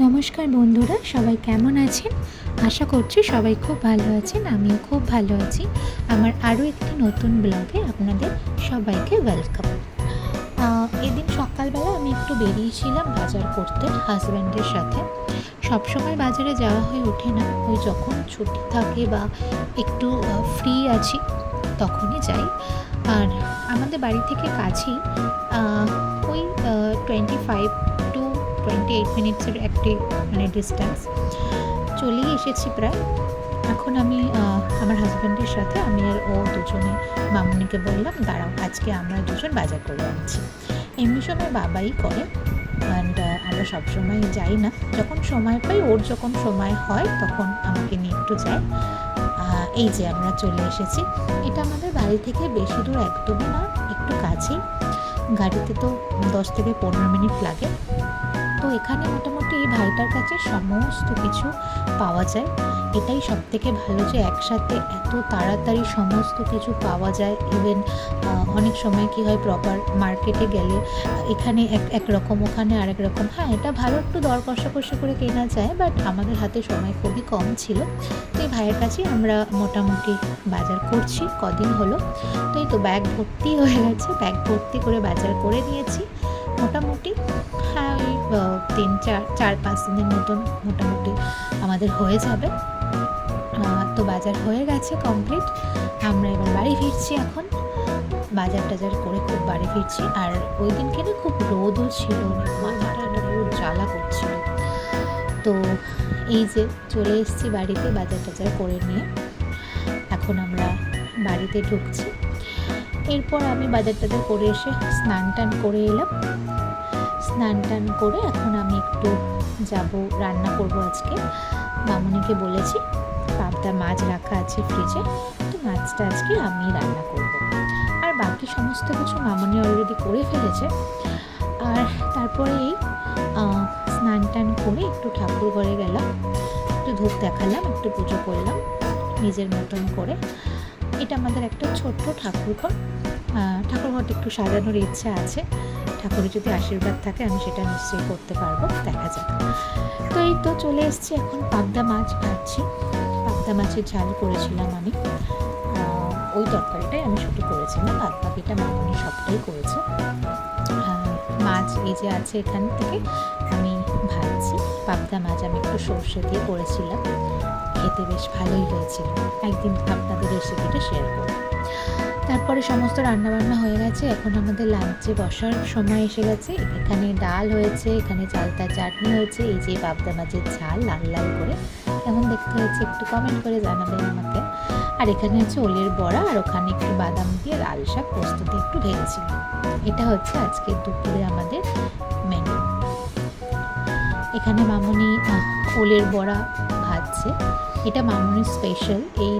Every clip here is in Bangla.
নমস্কার বন্ধুরা, সবাই কেমন আছেন? আশা করছি সবাই খুব ভালো আছেন, আমিও খুব ভালো আছি। আমার আরও একটি নতুন ব্লগে আপনাদের সবাইকে ওয়েলকাম এদিন সকালবেলা আমি একটু বেরিয়েছিলাম বাজার করতে হাজব্যান্ডের সাথে। সবসময় বাজারে যাওয়া হয়ে ওঠে না, ওই যখন ছুটি থাকে বা একটু ফ্রি আছি, তখনই যাই। আর আমাদের বাড়ি থেকে কাছেই ওই টোয়েন্টি ফাইভ টোয়েন্টি এইট মিনিটসের একটি মানে ডিস্টেন্স চলেই এসেছি প্রায়। এখন আমি আমার হাজব্যান্ডের সাথে আমি আর ও দুজনে মামুনিকে বললাম, দাঁড়াও, আজকে আমরা দুজন বাজার করে আনছি। এমনি সময় বাবাই করে অ্যান্ড আমরা সবসময় যাই না। যখন সময় পাই, ওর যখন সময় হয়, তখন আমাকে নিয়ে একটু যায়। এই যে আমরা চলে এসেছি। এটা আমাদের বাড়ি থেকে বেশি দূর একদমই না, একটু কাছেই। গাড়িতে তো দশ থেকে পনেরো মিনিট লাগে। এখানে মোটামুটি এই ভাইটার কাছে সমস্ত কিছু পাওয়া যায়। এটাই সব থেকে ভালো যে একসাথে এত তাড়াতাড়ি সমস্ত কিছু পাওয়া যায়। ইভেন অনেক সময় কি হয় প্রপার মার্কেটে গেলে, এখানে এক এক রকম, ওখানে আরেক রকম। হ্যাঁ এটা ভালো একটু দর কষাকষি করে কেনা যায় বাট আমাদের হাতে সময় খুবই কম ছিল। তো এই ভাইয়ের কাছেই আমরা মোটামুটি বাজার করছি, কদিন হলো। তো এই তো ব্যাগ ভর্তি হয়ে গেছে ব্যাগ ভর্তি করে বাজার করে নিয়েছি। মোটামুটি হ্যাঁ তিন, চার চার, পাঁচ দিনের মতন মোটামুটি আমাদের হয়ে যাবে। তো বাজার হয়ে গেছে কমপ্লিট আমরা এবার বাড়ি ফিরছি এখন। বাজার টাজার করে খুব বাড়ি ফিরছি। আর ওই দিনকে না খুব রোদও ছিল মাথাটা রোদ জ্বালা করছিল। তো এই যে চলে এসেছি বাড়িতে বাজার টাজার করে নিয়ে। এখন আমরা বাড়িতে ঢুকছি। এরপর আমি বাজার টাজার করে এসে স্নান টান করে এলাম। স্নান টান করে এখন আমি একটু যাব রান্না করব আজকে। মামুনিকে বলেছি পাবদা মাছ রাখা আছে ফ্রিজে তো মাছটা আজকে আমি রান্না করব। আর বাকি সমস্ত কিছু মামুনি অলরেডি করে ফেলেছে। আর তারপরে এই স্নান টান করে একটু ঠাকুর ঘরে গেলাম একটু ধূপ দেখালাম একটু পুজো করলাম নিজের মতন করে। এটা আমাদের একটা ছোট্ট ঠাকুরঘর। আহ, ঠাকুরঘরটা একটু সাজানোর ইচ্ছা আছে। ঠাকুরের যদি আশীর্বাদ থাকে, আমি সেটা নিশ্চয়ই করতে পারব। দেখা যাক। তো এই তো চলে এসেছি এখন পাবদা মাছ ভাজছি। পাবদা মাছের ঝাল করেছিলাম আমি। ওই তরকারিটাই আমি শুধু করেছিলাম। বাদ বাকিটা মামনি সবটাই করেছে। মাছ এই যে আছে এখান থেকে আমি ভাজছি। পাবদা মাছ আমি একটু সর্ষে দিয়ে করেছিলাম। খেতে বেশ ভালোই হয়েছিল। একদিন আপনাদের রেসিপিটা শেয়ার করব। তারপরে সমস্ত রান্নাবান্না হয়ে গেছে। এখন আমাদের লাঞ্চে বসার সময় এসে গেছে। এখানে ডাল হয়েছে, এখানে চালতা চাটনি হয়েছে, এই যে পাবদা মাছের ঝাল লাল লাল করে। কেমন দেখতে হয়েছে একটু কমেন্ট করে জানাবেন আমাকে। আর এখানে হচ্ছে ওলের বড়া আর ওখানে একটু বাদাম দিয়ে লাল শাক দিয়ে একটু ভেজেছিলাম। এটা হচ্ছে আজকে দুপুরে আমাদের মেনু এখানে মামুনি ওলের বড়া ভাজছে এটা মামুনির স্পেশাল এই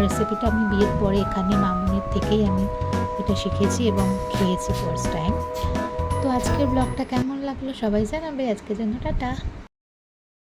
রেসিপিটা আমি বিয়ের পরে এখানে মামুনির থেকেই আমি এটা শিখেছি এবং খেয়েছি ফার্স্ট টাইম তো আজকের ব্লগটা কেমন লাগল সবাই জানাবে। আজকে জন্য টাটা।